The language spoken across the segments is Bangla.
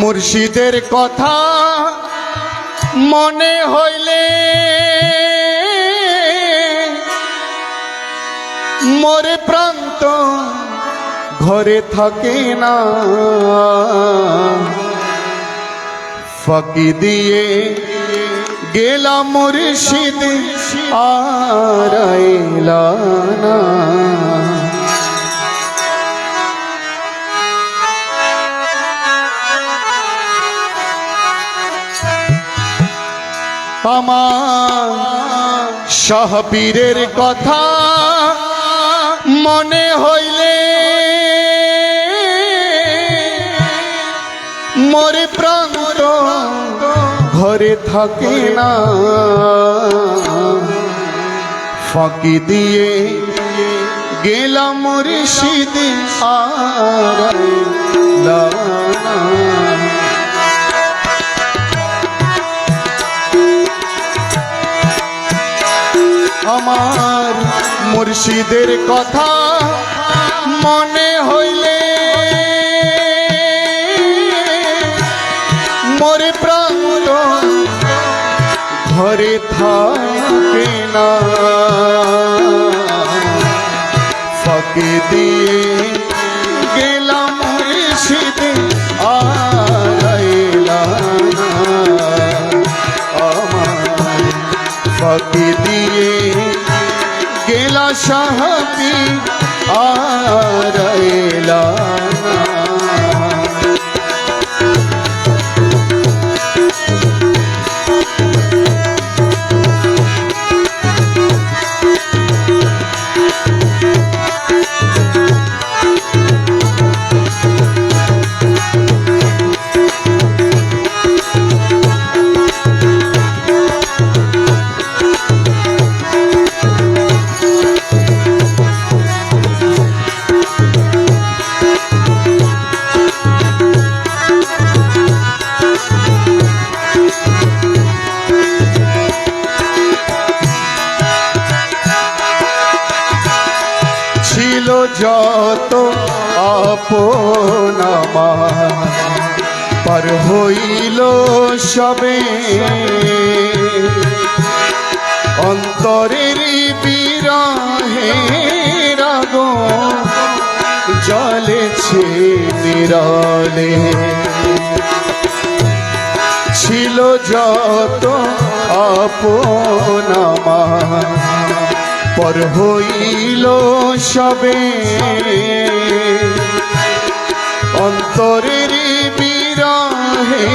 মুর্শিদের কথা মনে হইলে মোরে প্রান্ত ঘরে থাকে না। ফাঁকি দিয়ে গেলাম মুর্শিদ আমার শাহপীরের কথা মনে হইলে মরে প্রাণ ঘরে থাকে না। ফাঁকি দিয়ে গেলাম মুর্শিদ আর আমার মুর্শিদের কথা মনে হইলে মোরে প্রাণ ঘরে থাকে না ফাঁকে দিয়ে গেলাম মুর্শিদ। আমার ফাঁকি দিয়ে সাহাবি আর এলা যত আপন আমার। পার হইল সবে। অন্তরের বিরহে রাগ জলেছে নিরলে ছিল যত আপন আমার। পর হইল সবে। অন্তরের বিরহে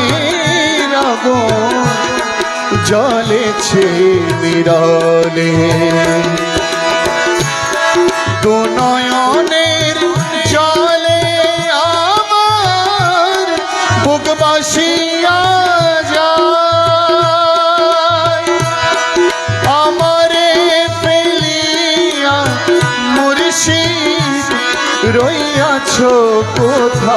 রাগ জলেছে নিরলে। দুনয়নের রইয়াছ কোথায়?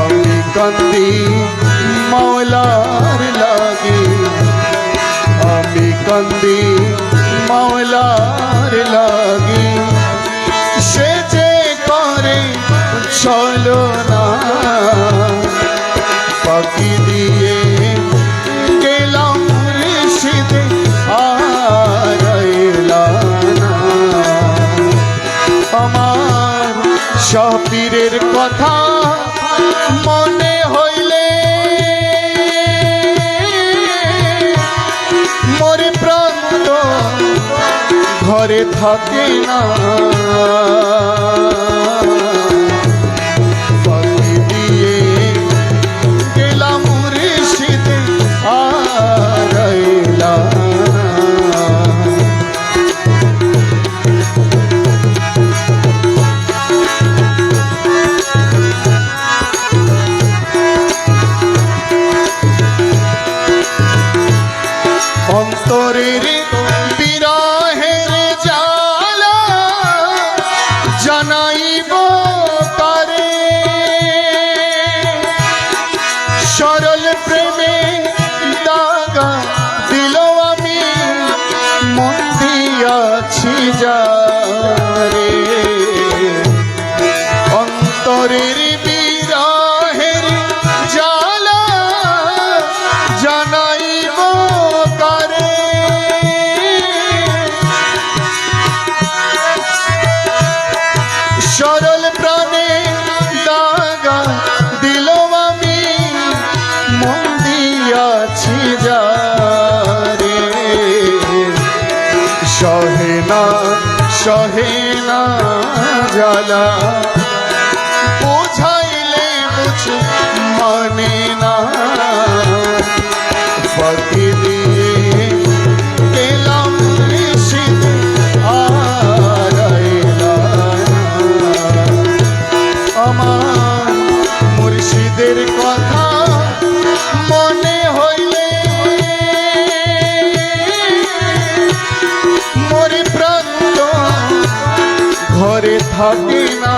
আমি কান্দি মাওলার লাগি। আমি কান্দি মাওলার লাগি। সে যে করে, চলো না শাপীরের কথা মনে হইলে মরে প্রান্ত ঘরে থাকে না। তোরের বিরহের জ্বালা জানাইব কারে। সরল প্রাণে দাগা দিল আমি, মন দিয়াছি যা রে সহে না মুর্শিদের কথা মনে হইলে মরে প্রান্ত ঘরে থাকে না।